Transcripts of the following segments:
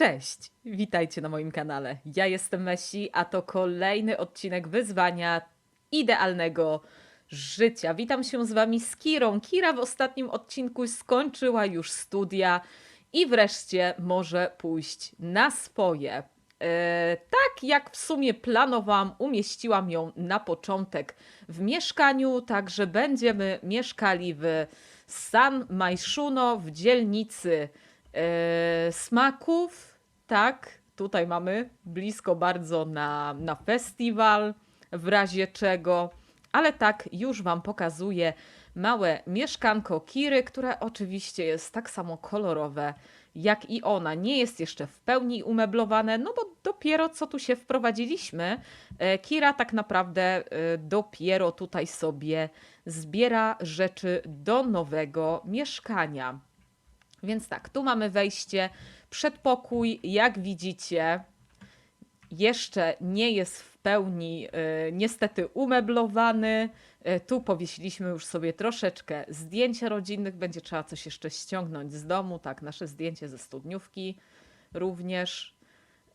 Cześć, witajcie na moim kanale. Ja jestem Messi, a to kolejny odcinek wyzwania idealnego życia. Witam się z wami z Kirą. Kira w ostatnim odcinku skończyła już studia i wreszcie może pójść na swoje. E, tak jak w sumie planowałam, umieściłam ją na początek w mieszkaniu, także będziemy mieszkali w San Majszuno w dzielnicy e, Smaków. Tak, tutaj mamy blisko bardzo na, na festiwal, w razie czego. Ale tak, już Wam pokazuję małe mieszkanko Kiry, które oczywiście jest tak samo kolorowe jak i ona. Nie jest jeszcze w pełni umeblowane, no bo dopiero co tu się wprowadziliśmy. E, Kira tak naprawdę e, dopiero tutaj sobie zbiera rzeczy do nowego mieszkania. Więc tak, tu mamy wejście, przedpokój, jak widzicie, jeszcze nie jest w pełni e, niestety umeblowany. E, Tu powiesiliśmy już sobie troszeczkę zdjęć rodzinnych. Będzie trzeba coś jeszcze ściągnąć z domu. Tak, nasze zdjęcie ze studniówki również.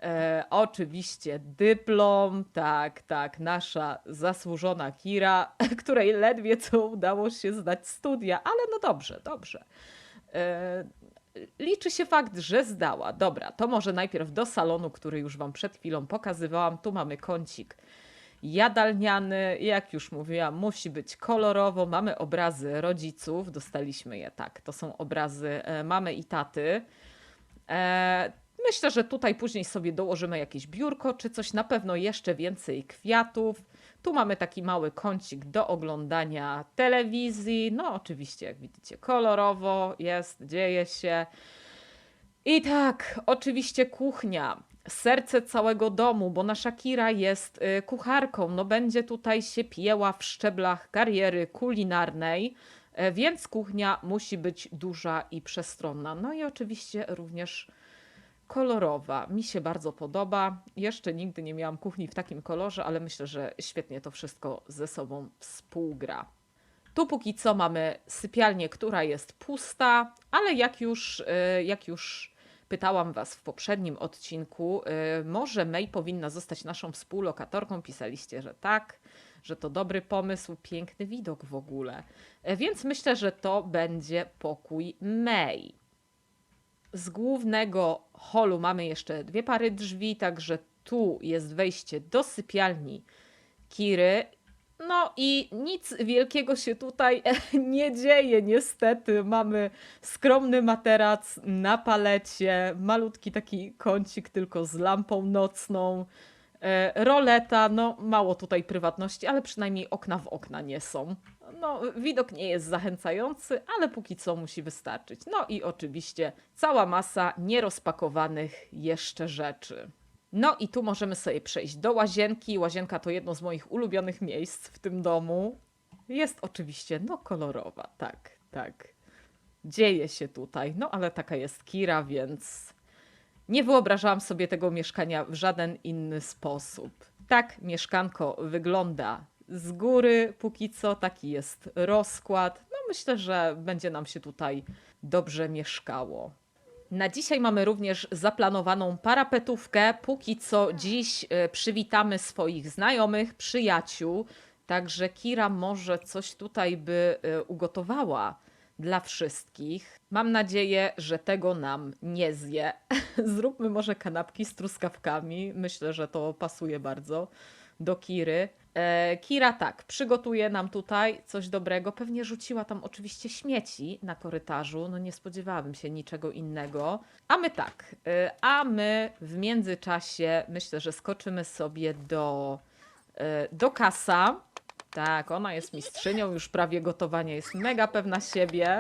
E, oczywiście dyplom, tak, tak, nasza zasłużona Kira, której ledwie co udało się zdać studia, ale no dobrze, dobrze. E, liczy się fakt, że zdała. Dobra, to może najpierw do salonu, który już Wam przed chwilą pokazywałam. Tu mamy kącik jadalniany. Jak już mówiłam, musi być kolorowo. Mamy obrazy rodziców, dostaliśmy je tak. To są obrazy e, mamy i taty. E, myślę, że tutaj później sobie dołożymy jakieś biurko czy coś, na pewno jeszcze więcej kwiatów. Tu mamy taki mały kącik do oglądania telewizji. No, oczywiście, jak widzicie, kolorowo jest, dzieje się. I tak, oczywiście kuchnia, serce całego domu, bo nasza Kira jest y, kucharką. No, będzie tutaj się pieła w szczeblach kariery kulinarnej, e, więc kuchnia musi być duża i przestronna. No i oczywiście również kolorowa. Mi się bardzo podoba. Jeszcze nigdy nie miałam kuchni w takim kolorze, ale myślę, że świetnie to wszystko ze sobą współgra. Tu póki co mamy sypialnię, która jest pusta, ale jak już, y, jak już pytałam Was w poprzednim odcinku, y, może May powinna zostać naszą współlokatorką. Pisaliście, że tak, że to dobry pomysł, piękny widok w ogóle. E, Więc myślę, że to będzie pokój May. Z głównego holu mamy jeszcze dwie pary drzwi, także tu jest wejście do sypialni Kiry. No i nic wielkiego się tutaj nie dzieje, niestety. Mamy skromny materac na palecie, malutki taki kącik tylko z lampą nocną, roleta, no mało tutaj prywatności, ale przynajmniej okna w okna nie są. No, widok nie jest zachęcający, ale póki co musi wystarczyć. No i oczywiście cała masa nierozpakowanych jeszcze rzeczy. No i tu możemy sobie przejść do łazienki. Łazienka to jedno z moich ulubionych miejsc w tym domu. Jest oczywiście, no kolorowa, tak, tak. Dzieje się tutaj, no ale taka jest Kira, więc nie wyobrażałam sobie tego mieszkania w żaden inny sposób. Tak mieszkanko wygląda z góry, póki co taki jest rozkład. No myślę, że będzie nam się tutaj dobrze mieszkało. Na dzisiaj mamy również zaplanowaną parapetówkę. Póki co dziś e, przywitamy swoich znajomych, przyjaciół. Także Kira może coś tutaj by e, ugotowała dla wszystkich. Mam nadzieję, że tego nam nie zje. Zróbmy może kanapki z truskawkami. Myślę, że to pasuje bardzo do Kiry. E, Kira tak, przygotuje nam tutaj coś dobrego. Pewnie rzuciła tam oczywiście śmieci na korytarzu. No nie spodziewałabym się niczego innego. A my tak, e, a my w międzyczasie myślę, że skoczymy sobie do, e, do kasa. Tak, ona jest mistrzynią już prawie gotowania, jest mega pewna siebie.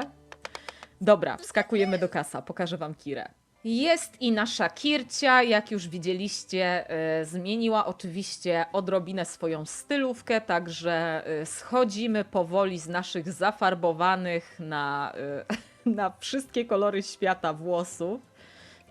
Dobra, wskakujemy do kasa, pokażę wam Kirę. Jest i nasza Kircia, jak już widzieliście, e, zmieniła oczywiście odrobinę swoją stylówkę, także e, schodzimy powoli z naszych zafarbowanych na, e, na wszystkie kolory świata włosów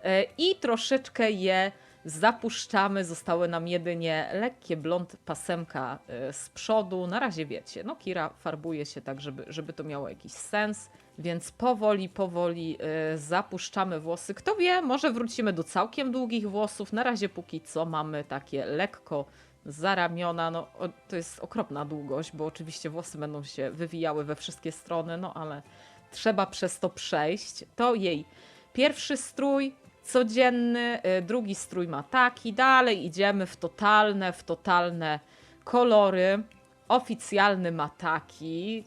e, i troszeczkę je zapuszczamy. Zostały nam jedynie lekkie blond pasemka e, z przodu. Na razie wiecie, no Kira farbuje się tak, żeby, żeby to miało jakiś sens. Więc powoli, powoli y, zapuszczamy włosy. Kto wie, może wrócimy do całkiem długich włosów. Na razie póki co mamy takie lekko zaramiona. No, o, to jest okropna długość, bo oczywiście włosy będą się wywijały we wszystkie strony, no ale trzeba przez to przejść. To jej pierwszy strój codzienny, y, drugi strój ma taki, dalej idziemy w totalne, w totalne kolory. Oficjalny ma taki.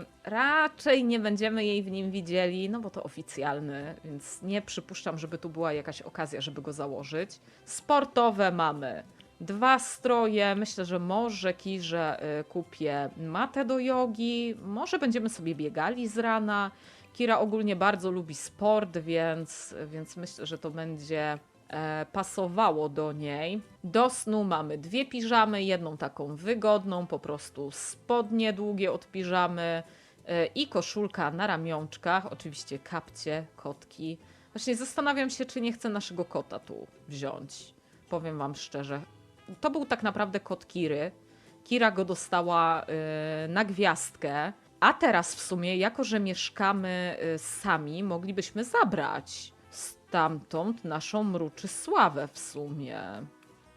y, Raczej nie będziemy jej w nim widzieli, no bo to oficjalny, więc nie przypuszczam, żeby tu była jakaś okazja, żeby go założyć. Sportowe mamy dwa stroje. Myślę, że może Kirze y, kupię matę do jogi. Może będziemy sobie biegali z rana. Kira ogólnie bardzo lubi sport, więc, więc myślę, że to będzie e, pasowało do niej. Do snu mamy dwie piżamy, jedną taką wygodną, po prostu spodnie długie od piżamy e, i koszulka na ramionczkach, oczywiście kapcie, kotki. Właśnie zastanawiam się, czy nie chcę naszego kota tu wziąć. Powiem wam szczerze. To był tak naprawdę kot Kiry. Kira go dostała y, na gwiazdkę, a teraz w sumie, jako że mieszkamy y, sami, moglibyśmy zabrać stamtąd naszą mruczy sławę w sumie.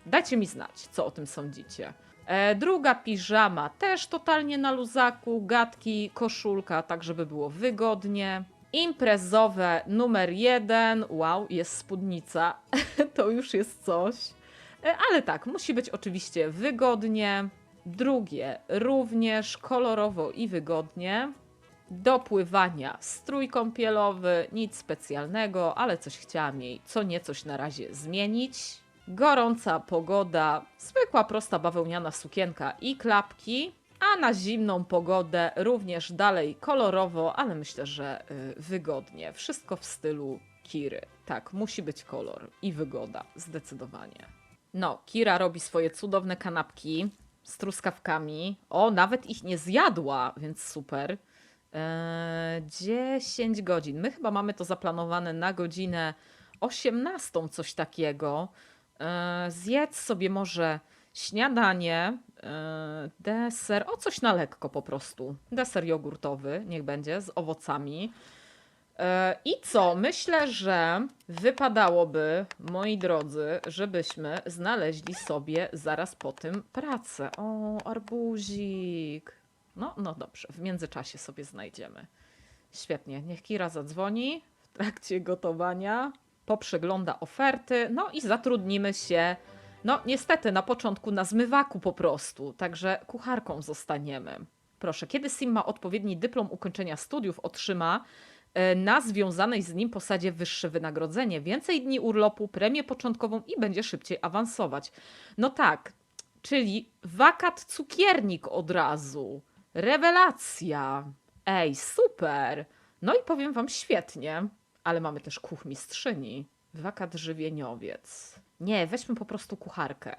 Dajcie mi znać, co o tym sądzicie. E, druga piżama też totalnie na luzaku, gadki, koszulka, tak żeby było wygodnie. Imprezowe numer jeden. Wow, jest spódnica. to już jest coś. E, Ale tak, musi być oczywiście wygodnie. Drugie również kolorowo i wygodnie. Do pływania strój kąpielowy, nic specjalnego, ale coś chciałam jej co niecoś na razie zmienić. Gorąca pogoda, zwykła prosta bawełniana sukienka i klapki, a na zimną pogodę również dalej kolorowo, ale myślę, że y, wygodnie. Wszystko w stylu Kiry. Tak, musi być kolor i wygoda, zdecydowanie. No, Kira robi swoje cudowne kanapki z truskawkami. O, nawet ich nie zjadła, więc super. Eee, 10 godzin. My chyba mamy to zaplanowane na godzinę 18, coś takiego. Eee, zjedz sobie może śniadanie, eee, deser, o coś na lekko po prostu. Deser jogurtowy, niech będzie, z owocami. E, I co? Myślę, że wypadałoby, moi drodzy, żebyśmy znaleźli sobie zaraz po tym pracę. O, arbuzik. No, no dobrze, w międzyczasie sobie znajdziemy. Świetnie, niech Kira zadzwoni w trakcie gotowania, poprzegląda oferty, no i zatrudnimy się, no niestety na początku na zmywaku po prostu, także kucharką zostaniemy. Proszę, kiedy Sim ma odpowiedni dyplom ukończenia studiów, otrzyma na związanej z nim posadzie wyższe wynagrodzenie, więcej dni urlopu, premię początkową i będzie szybciej awansować. No tak, czyli wakat cukiernik od razu. Rewelacja. Ej, super. No i powiem wam świetnie, ale mamy też kuchmistrzyni. Wakat żywieniowiec. Nie, weźmy po prostu kucharkę.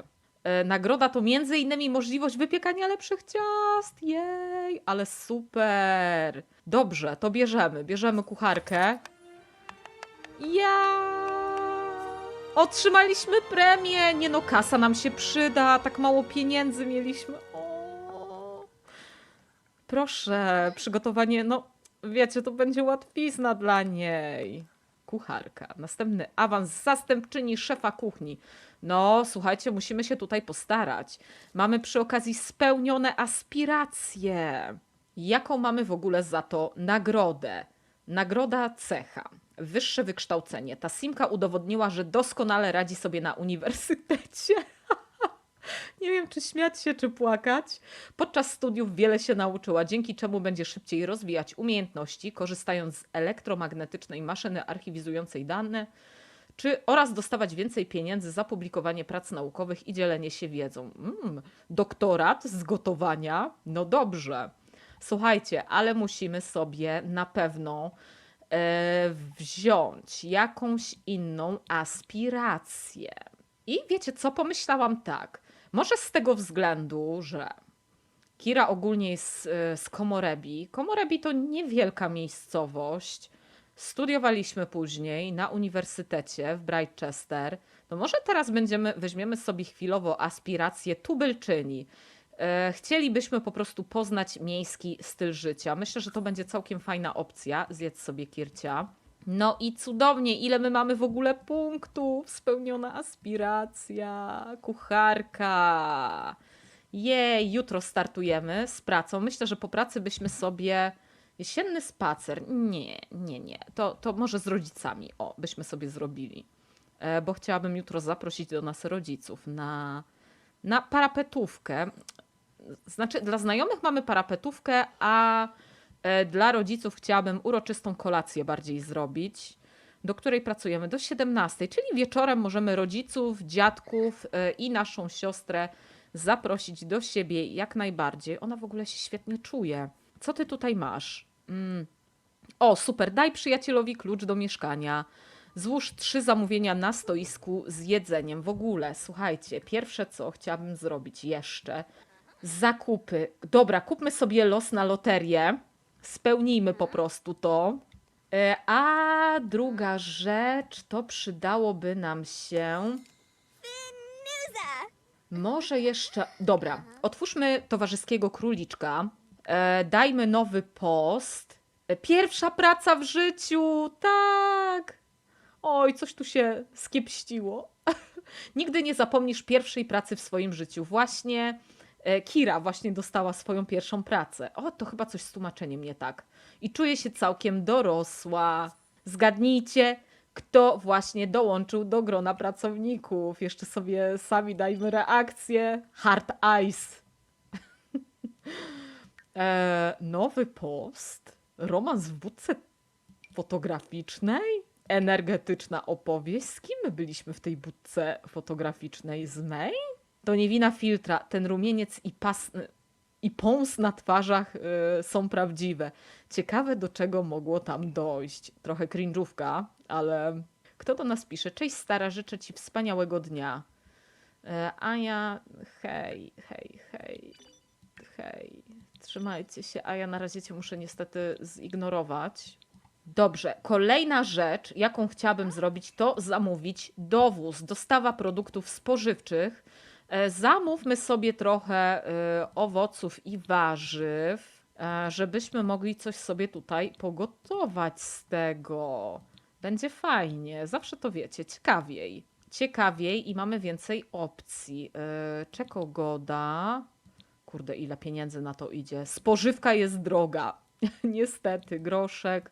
E, Nagroda to między innymi możliwość wypiekania lepszych ciast. Jej, ale super. Dobrze, to bierzemy. Bierzemy kucharkę. Ja! Otrzymaliśmy premię! Nie no, kasa nam się przyda. Tak mało pieniędzy mieliśmy. O! Proszę, przygotowanie, no wiecie, to będzie łatwizna dla niej. Kucharka. Następny awans zastępczyni szefa kuchni. No, słuchajcie, musimy się tutaj postarać. Mamy przy okazji spełnione aspiracje. Jaką mamy w ogóle za to nagrodę? Nagroda cecha. Wyższe wykształcenie. Ta Simka udowodniła, że doskonale radzi sobie na uniwersytecie. Nie wiem, czy śmiać się, czy płakać. Podczas studiów wiele się nauczyła, dzięki czemu będzie szybciej rozwijać umiejętności, korzystając z elektromagnetycznej maszyny archiwizującej dane, czy oraz dostawać więcej pieniędzy za publikowanie prac naukowych i dzielenie się wiedzą. Mm, doktorat z gotowania? No dobrze. Słuchajcie, ale musimy sobie na pewno e, wziąć jakąś inną aspirację. I wiecie co, pomyślałam tak. Może z tego względu, że Kira ogólnie jest e, z Komorebi. Komorebi to niewielka miejscowość. Studiowaliśmy później na uniwersytecie w Brightchester. No może teraz będziemy, weźmiemy sobie chwilowo aspirację tubylczyni. E, chcielibyśmy po prostu poznać miejski styl życia. Myślę, że to będzie całkiem fajna opcja. Zjedz sobie kircia. No i cudownie, ile my mamy w ogóle punktów? Spełniona aspiracja, kucharka. Jej, jutro startujemy z pracą. Myślę, że po pracy byśmy sobie jesienny spacer. Nie, nie, nie. To, to może z rodzicami. O, byśmy sobie zrobili. E, bo chciałabym jutro zaprosić do nas rodziców na, na parapetówkę. Znaczy, dla znajomych mamy parapetówkę, a dla rodziców chciałabym uroczystą kolację bardziej zrobić, do której pracujemy do 17, czyli wieczorem możemy rodziców, dziadków e, i naszą siostrę zaprosić do siebie jak najbardziej. Ona w ogóle się świetnie czuje. Co ty tutaj masz? Mm. O, super, daj przyjacielowi klucz do mieszkania. Złóż trzy zamówienia na stoisku z jedzeniem. W ogóle, słuchajcie, pierwsze co chciałabym zrobić jeszcze. Zakupy. Dobra, kupmy sobie los na loterię. Spełnijmy po prostu to. E, A druga rzecz to przydałoby nam się. Może jeszcze. Dobra, otwórzmy towarzyskiego króliczka. E, dajmy nowy post. E, Pierwsza praca w życiu, tak. Oj, coś tu się skiepściło. Nigdy nie zapomnisz pierwszej pracy w swoim życiu. Właśnie Kira właśnie dostała swoją pierwszą pracę. O, to chyba coś z tłumaczeniem nie tak. I czuje się całkiem dorosła. Zgadnijcie, kto właśnie dołączył do grona pracowników. Jeszcze sobie sami dajmy reakcję. Hard Ice. e, nowy post. Romans w budce fotograficznej. Energetyczna opowieść. Z kim my byliśmy w tej budce fotograficznej? Z May? To nie wina filtra. Ten rumieniec i pas i pąs na twarzach y, są prawdziwe. Ciekawe, do czego mogło tam dojść. Trochę cringe'ówka, ale kto do nas pisze? Cześć stara, życzę ci wspaniałego dnia. E, Aja, hej, hej, hej, hej. Trzymajcie się. A ja na razie cię muszę niestety zignorować. Dobrze, kolejna rzecz, jaką chciałabym zrobić, to zamówić dowóz, dostawa produktów spożywczych. E, Zamówmy sobie trochę e, owoców i warzyw, e, żebyśmy mogli coś sobie tutaj pogotować z tego. Będzie fajnie, zawsze to wiecie, ciekawiej. Ciekawiej i mamy więcej opcji. Czekogoda. Kurde, ile pieniędzy na to idzie. Spożywka jest droga. Niestety, groszek,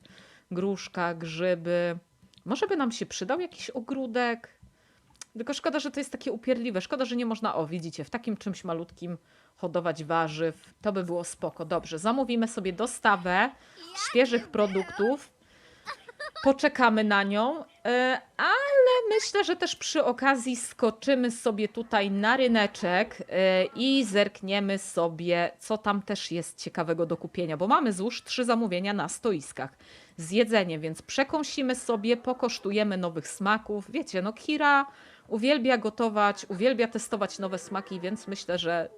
gruszka, grzyby. Może by nam się przydał jakiś ogródek? Tylko szkoda, że to jest takie upierdliwe. Szkoda, że nie można, o widzicie, w takim czymś malutkim hodować warzyw. To by było spoko. Dobrze, zamówimy sobie dostawę świeżych produktów. Poczekamy na nią, e, ale myślę, że też przy okazji skoczymy sobie tutaj na ryneczek e, i zerkniemy sobie, co tam też jest ciekawego do kupienia, bo mamy złóż trzy zamówienia na stoiskach z jedzeniem, więc przekąsimy sobie, pokosztujemy nowych smaków. Wiecie, no Kira uwielbia gotować, uwielbia testować nowe smaki, więc myślę, że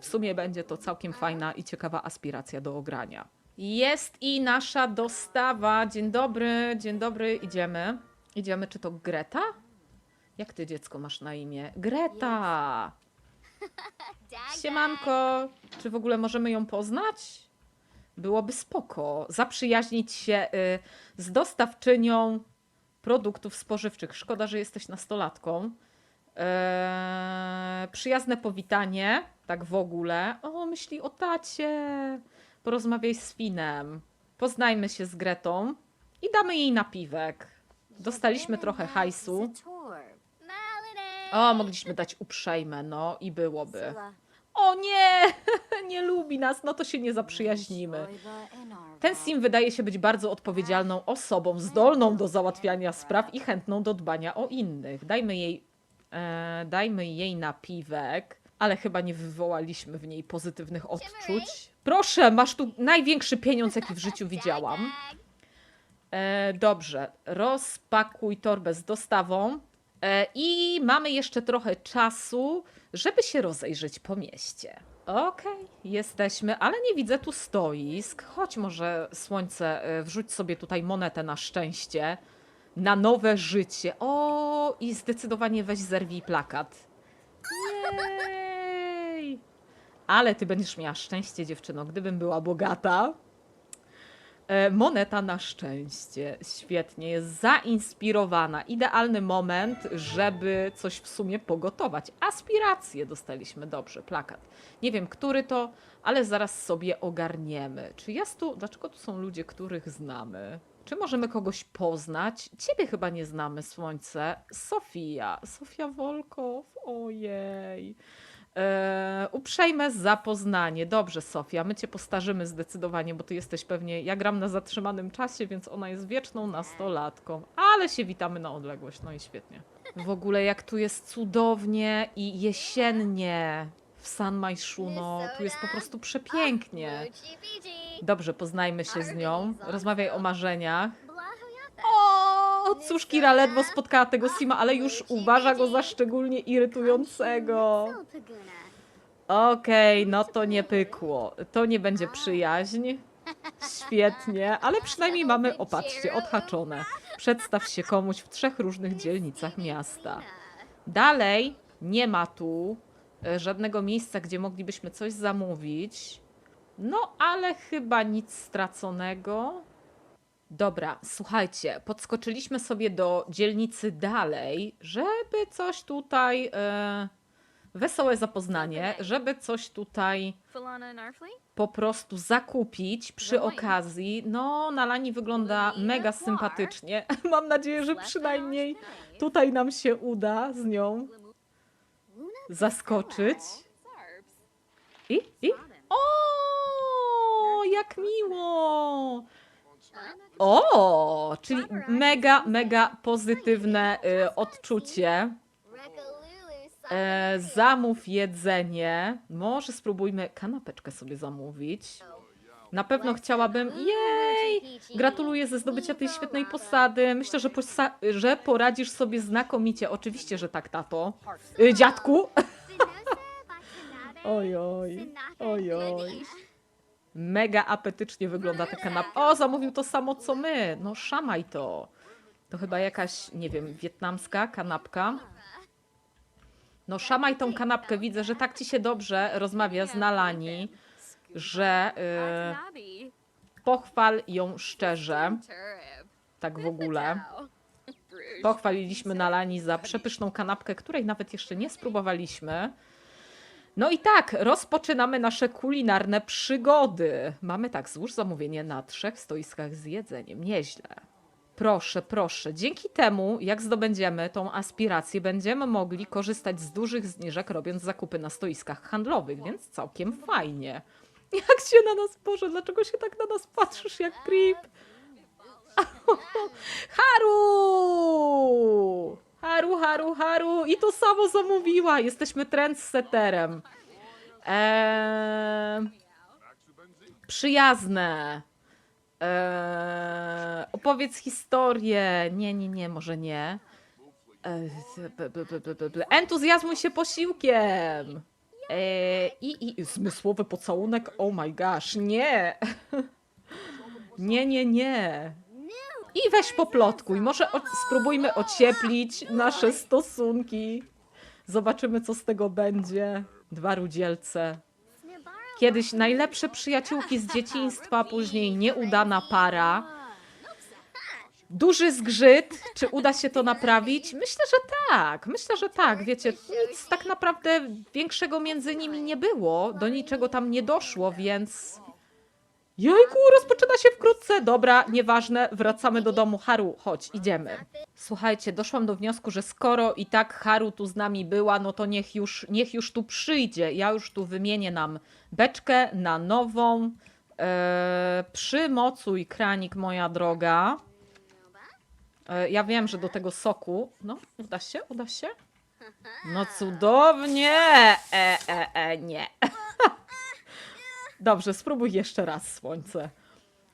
w sumie będzie to całkiem fajna i ciekawa aspiracja do ogrania. Jest i nasza dostawa. Dzień dobry, dzień dobry, idziemy. Idziemy, czy to Greta? Jak ty dziecko masz na imię? Greta! Siemanko, czy w ogóle możemy ją poznać? Byłoby spoko. Zaprzyjaźnić się y, z dostawczynią produktów spożywczych. Szkoda, że jesteś nastolatką. Eee, przyjazne powitanie, tak w ogóle. O, myśli o tacie. Porozmawiaj z Finem. Poznajmy się z Gretą i damy jej napiwek. Dostaliśmy trochę hajsu. O, mogliśmy dać uprzejme, no i byłoby. O nie! Nie lubi nas, no to się nie zaprzyjaźnimy. Ten Sim wydaje się być bardzo odpowiedzialną osobą, zdolną do załatwiania spraw i chętną do dbania o innych. Dajmy jej, e, dajmy jej napiwek, ale chyba nie wywołaliśmy w niej pozytywnych odczuć. Proszę, masz tu największy pieniądz, jaki w życiu widziałam. E, dobrze, rozpakuj torbę z dostawą. E, I mamy jeszcze trochę czasu, żeby się rozejrzeć po mieście. Okej, jesteśmy, ale nie widzę tu stoisk. Chodź może słońce, e, wrzuć sobie tutaj monetę na szczęście, na nowe życie. O, i zdecydowanie weź zerwij plakat. Jej! Ale ty będziesz miała szczęście, dziewczyno, gdybym była bogata. E, Moneta na szczęście. Świetnie, jest zainspirowana. Idealny moment, żeby coś w sumie pogotować. Aspiracje dostaliśmy, dobrze, plakat. Nie wiem, który to, ale zaraz sobie ogarniemy. Czy jest tu, dlaczego tu są ludzie, których znamy? Czy możemy kogoś poznać? Ciebie chyba nie znamy, Słońce. Sofia, Sofia Wolkow, ojej. E, uprzejme zapoznanie. Dobrze, Sofia, my cię postarzymy zdecydowanie, bo ty jesteś pewnie. Ja gram na zatrzymanym czasie, więc ona jest wieczną nastolatką, ale się witamy na odległość. No i świetnie. W ogóle, jak tu jest cudownie i jesiennie w San Majszuno, tu jest po prostu przepięknie. Dobrze, poznajmy się z nią. Rozmawiaj o marzeniach. O, cóż, Kira ledwo spotkała tego Sima, ale już uważa go za szczególnie irytującego. Okej, no to nie pykło. To nie będzie przyjaźń. Świetnie, ale przynajmniej mamy, opatrzcie, odhaczone. Przedstaw się komuś w trzech różnych dzielnicach miasta. Dalej nie ma tu e, żadnego miejsca, gdzie moglibyśmy coś zamówić. No, ale chyba nic straconego. Dobra, słuchajcie, podskoczyliśmy sobie do dzielnicy dalej, żeby coś tutaj. E, wesołe zapoznanie, żeby coś tutaj po prostu zakupić przy okazji. No, na Lani wygląda mega sympatycznie. Mam nadzieję, że przynajmniej tutaj nam się uda z nią zaskoczyć. I, i. O, jak miło! O, czyli mega, mega pozytywne y, odczucie. E, zamów jedzenie. Może spróbujmy kanapeczkę sobie zamówić. Na pewno chciałabym. Jej! Gratuluję ze zdobycia tej świetnej posady. Myślę, że, posa- że poradzisz sobie znakomicie. Oczywiście, że tak, tato. Y, dziadku! Ojoj, ojoj. Mega apetycznie wygląda ta kanapka. O, zamówił to samo co my. No, szamaj to. To chyba jakaś, nie wiem, wietnamska kanapka. No, szamaj tą kanapkę. Widzę, że tak ci się dobrze rozmawia z Nalani, że y, pochwal ją szczerze. Tak w ogóle. Pochwaliliśmy Nalani za przepyszną kanapkę, której nawet jeszcze nie spróbowaliśmy. No i tak, rozpoczynamy nasze kulinarne przygody. Mamy tak, złóż zamówienie na trzech stoiskach z jedzeniem. Nieźle. Proszę, proszę. Dzięki temu, jak zdobędziemy tą aspirację, będziemy mogli korzystać z dużych zniżek, robiąc zakupy na stoiskach handlowych, więc całkiem fajnie. Jak się na nas, Boże, dlaczego się tak na nas patrzysz jak creep? Haru! Haru, Haru, Haru! I to samo zamówiła. Jesteśmy trendsetterem. Eee, przyjazne. Eee, opowiedz historię. Nie, nie, nie, może nie. Eee, Entuzjazmuj się posiłkiem. Eee, i, I zmysłowy pocałunek. Oh my gosh, nie. Nie, nie, nie. I weź poplotkuj. Może spróbujmy ocieplić nasze stosunki. Zobaczymy, co z tego będzie. Dwa rudzielce. Kiedyś najlepsze przyjaciółki z dzieciństwa, później nieudana para. Duży zgrzyt. Czy uda się to naprawić? Myślę, że tak. Myślę, że tak. Wiecie, nic tak naprawdę większego między nimi nie było. Do niczego tam nie doszło, więc Jejku, rozpoczyna się wkrótce. Dobra, nieważne, wracamy do domu. Haru, chodź, idziemy. Słuchajcie, doszłam do wniosku, że skoro i tak Haru tu z nami była, no to niech już, niech już tu przyjdzie. Ja już tu wymienię nam beczkę na nową. Eee, przymocuj kranik, moja droga. Eee, ja wiem, że do tego soku. No, uda się, uda się. No cudownie! E, e, e, nie. Dobrze, spróbuj jeszcze raz, słońce.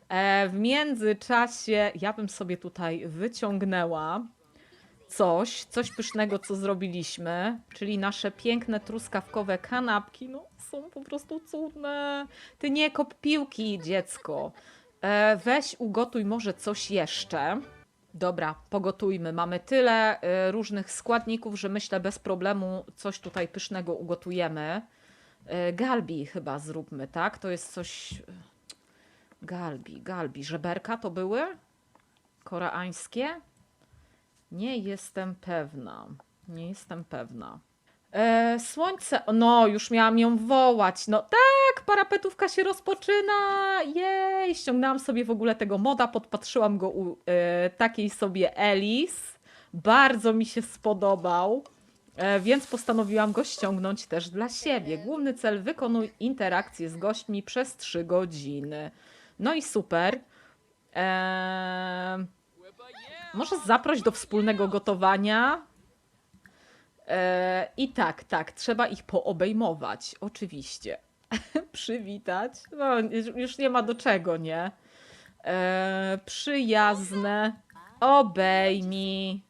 E, w międzyczasie ja bym sobie tutaj wyciągnęła coś, coś pysznego, co zrobiliśmy, czyli nasze piękne truskawkowe kanapki. No, są po prostu cudne. Ty nie kop piłki, dziecko. E, weź ugotuj może coś jeszcze. Dobra, pogotujmy. Mamy tyle e, różnych składników, że myślę bez problemu coś tutaj pysznego ugotujemy. E, Galbi chyba zróbmy, tak? To jest coś... Galbi, Galbi. Żeberka to były? Koreańskie? Nie jestem pewna. Nie jestem pewna. E, słońce, no już miałam ją wołać. No tak, parapetówka się rozpoczyna. Jej, ściągnęłam sobie w ogóle tego moda, podpatrzyłam go u e, takiej sobie Elis. Bardzo mi się spodobał, e, więc postanowiłam go ściągnąć też dla siebie. Główny cel, wykonuj interakcję z gośćmi przez 3 godziny. No i super. Eee, może zaproś do wspólnego gotowania. E, I tak, tak, trzeba ich poobejmować, oczywiście. Przywitać. No, już nie ma do czego, nie? E, przyjazne. Obejmij.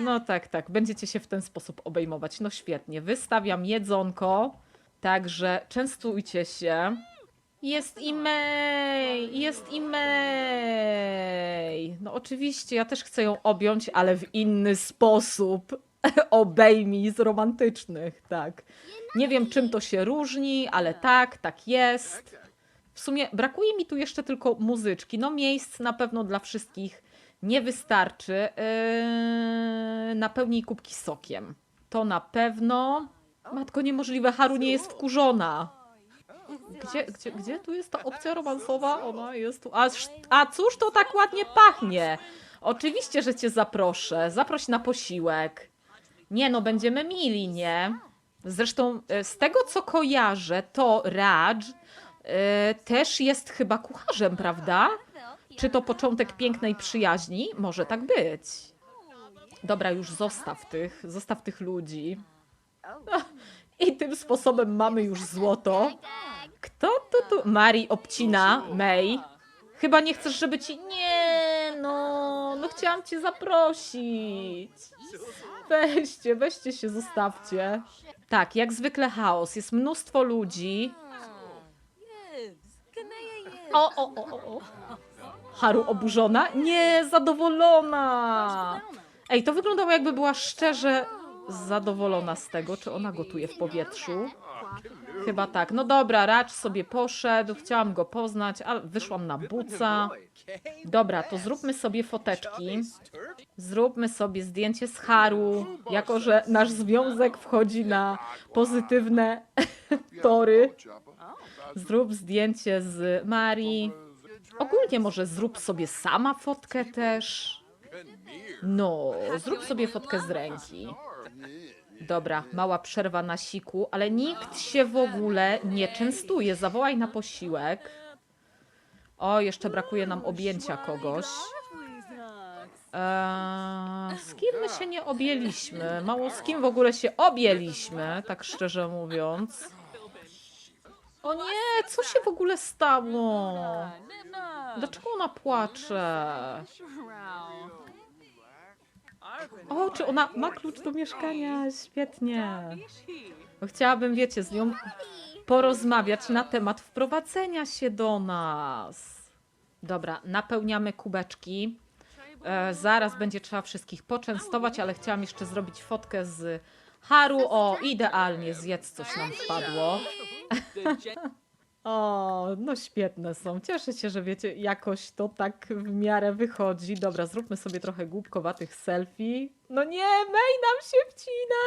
No tak, tak. Będziecie się w ten sposób obejmować. No świetnie. Wystawiam jedzonko. Także częstujcie się. Jest May! Jest May! No oczywiście, ja też chcę ją objąć, ale w inny sposób. Obejmij z romantycznych, tak. Nie wiem, czym to się różni, ale tak, tak jest. W sumie brakuje mi tu jeszcze tylko muzyczki. No miejsc na pewno dla wszystkich nie wystarczy. Yy, napełnij kubki sokiem. To na pewno. Matko, niemożliwe, Haru nie jest wkurzona. Gdzie, gdzie, gdzie tu jest ta opcja romansowa? Ona jest tu. A, a cóż to tak ładnie pachnie? Oczywiście, że cię zaproszę. Zaproś na posiłek. Nie no, będziemy mili, nie? Zresztą e, z tego co kojarzę, to Raj e, też jest chyba kucharzem, prawda? Czy to początek pięknej przyjaźni? Może tak być. Dobra, już zostaw tych, zostaw tych ludzi. I tym sposobem mamy już złoto. Kto tu tu? Mari obcina May. Chyba nie chcesz, żeby ci. Nie, no, no chciałam cię zaprosić. Weźcie, weźcie się, zostawcie. Tak, jak zwykle chaos. Jest mnóstwo ludzi. O, o, o, o, o. Haru oburzona? Nie, zadowolona. Ej, to wyglądało jakby była szczerze zadowolona z tego, czy ona gotuje w powietrzu. Chyba tak. No dobra, Racz sobie poszedł, chciałam go poznać, ale wyszłam na buca. Dobra, to zróbmy sobie foteczki. Zróbmy sobie zdjęcie z Haru, jako że nasz związek wchodzi na pozytywne tory. Zrób zdjęcie z Marii. Ogólnie może zrób sobie sama fotkę też. No, zrób sobie fotkę z ręki. Dobra, mała przerwa na siku, ale nikt się w ogóle nie częstuje. Zawołaj na posiłek. O, jeszcze brakuje nam objęcia kogoś. Eee, z kim my się nie objęliśmy? Mało z kim w ogóle się objęliśmy, tak szczerze mówiąc. O nie, co się w ogóle stało? Dlaczego ona płacze? O, czy ona ma klucz do mieszkania? Świetnie. Chciałabym, wiecie, z nią porozmawiać na temat wprowadzenia się do nas. Dobra, napełniamy kubeczki. E, zaraz będzie trzeba wszystkich poczęstować, ale chciałam jeszcze zrobić fotkę z Haru. O, idealnie, zjedz coś nam wpadło. O, no świetne są. Cieszę się, że wiecie, jakoś to tak w miarę wychodzi. Dobra, zróbmy sobie trochę głupkowatych selfie. No nie, May nam się wcina!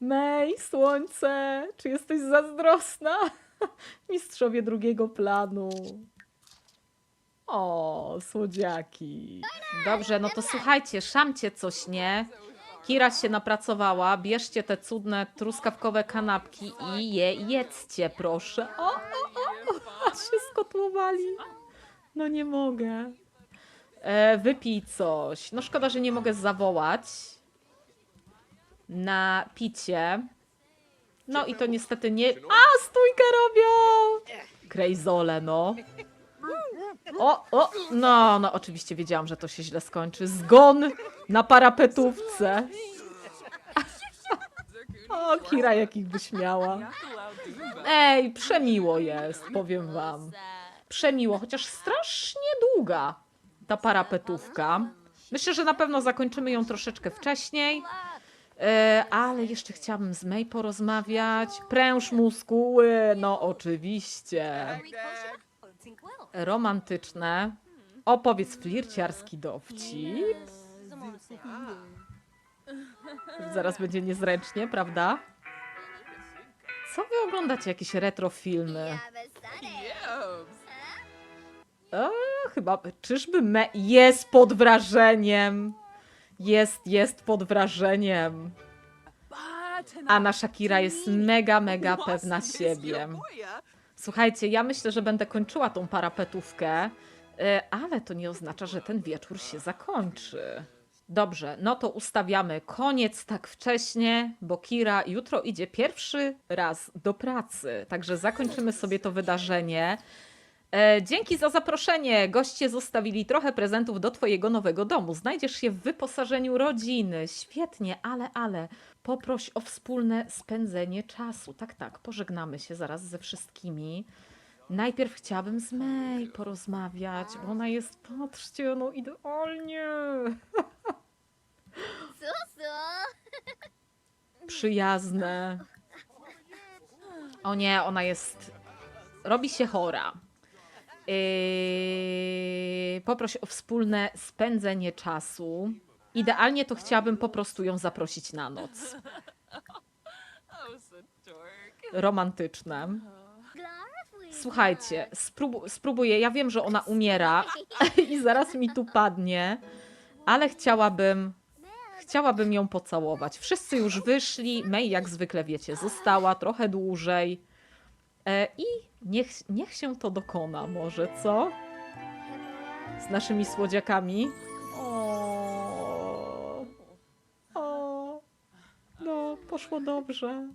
May, słońce, czy jesteś zazdrosna? Mistrzowie drugiego planu. O, słodziaki. Dobrze, no to słuchajcie, szamcie coś, nie? Kira się napracowała, bierzcie te cudne truskawkowe kanapki i je jedzcie, proszę. O, o, o, o się skotłowali. No nie mogę. E, wypij coś. No szkoda, że nie mogę zawołać na picie. No i to niestety nie... A, stójkę robią! Krejzole, no. O, o, no, no oczywiście wiedziałam, że to się źle skończy. Zgon na parapetówce. O, Kira jakich byś miała. Ej, przemiło jest, powiem wam. Przemiło, chociaż strasznie długa ta parapetówka. Myślę, że na pewno zakończymy ją troszeczkę wcześniej. E, ale jeszcze chciałabym z May porozmawiać. Pręż muskuły, no oczywiście. Romantyczne. Opowiedz flirciarski dowcip. Zaraz będzie niezręcznie, prawda? Co wy oglądacie? Jakieś retro filmy? O, chyba, czyżby me... Jest pod wrażeniem. Jest, jest pod wrażeniem. Anna Shakira jest mega, mega pewna siebie. Słuchajcie, ja myślę, że będę kończyła tą parapetówkę, y, ale to nie oznacza, że ten wieczór się zakończy. Dobrze, no to ustawiamy koniec tak wcześnie, bo Kira jutro idzie pierwszy raz do pracy. Także zakończymy sobie to wydarzenie. E, dzięki za zaproszenie. Goście zostawili trochę prezentów do Twojego nowego domu. Znajdziesz je w wyposażeniu rodziny. Świetnie, ale, ale poproś o wspólne spędzenie czasu. Tak, tak, pożegnamy się zaraz ze wszystkimi. Najpierw chciałabym z May porozmawiać, bo ona jest, patrzcie, no idealnie. Przyjazne. O nie, ona jest. Robi się chora. Yy, poproś o wspólne spędzenie czasu. Idealnie to chciałabym po prostu ją zaprosić na noc. Romantyczne. Słuchajcie, sprób- spróbuję. Ja wiem, że ona umiera i zaraz mi tu padnie, ale chciałabym. Chciałabym ją pocałować. Wszyscy już wyszli. May, jak zwykle wiecie, została trochę dłużej. E, I niech, niech się to dokona, może, co? Z naszymi słodziakami. O, o, no, poszło dobrze.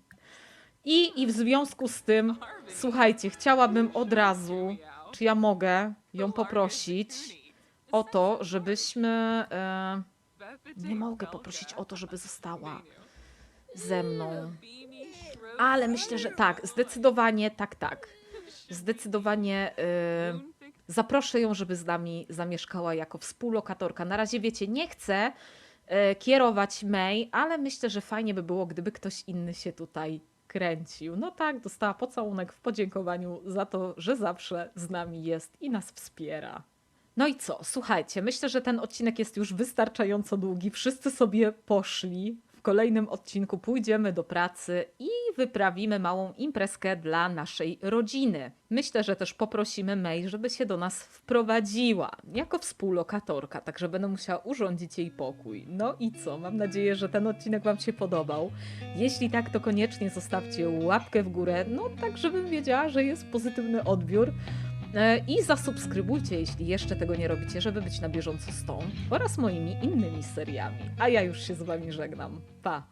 I, I w związku z tym, słuchajcie, chciałabym od razu, czy ja mogę ją poprosić o to, żebyśmy. E, nie mogę poprosić o to, żeby została ze mną. Ale myślę, że tak, zdecydowanie tak, tak. Zdecydowanie y, zaproszę ją, żeby z nami zamieszkała jako współlokatorka. Na razie wiecie, nie chcę y, kierować May, ale myślę, że fajnie by było, gdyby ktoś inny się tutaj kręcił. No tak, dostała pocałunek w podziękowaniu za to, że zawsze z nami jest i nas wspiera. No i co? Słuchajcie, myślę, że ten odcinek jest już wystarczająco długi. Wszyscy sobie poszli. W kolejnym odcinku pójdziemy do pracy i wyprawimy małą imprezkę dla naszej rodziny. Myślę, że też poprosimy May, żeby się do nas wprowadziła jako współlokatorka, także będę musiała urządzić jej pokój. No i co? Mam nadzieję, że ten odcinek Wam się podobał. Jeśli tak, to koniecznie zostawcie łapkę w górę, no tak, żebym wiedziała, że jest pozytywny odbiór. E, I zasubskrybujcie, jeśli jeszcze tego nie robicie, żeby być na bieżąco z tą oraz moimi innymi seriami. A ja już się z Wami żegnam. Pa!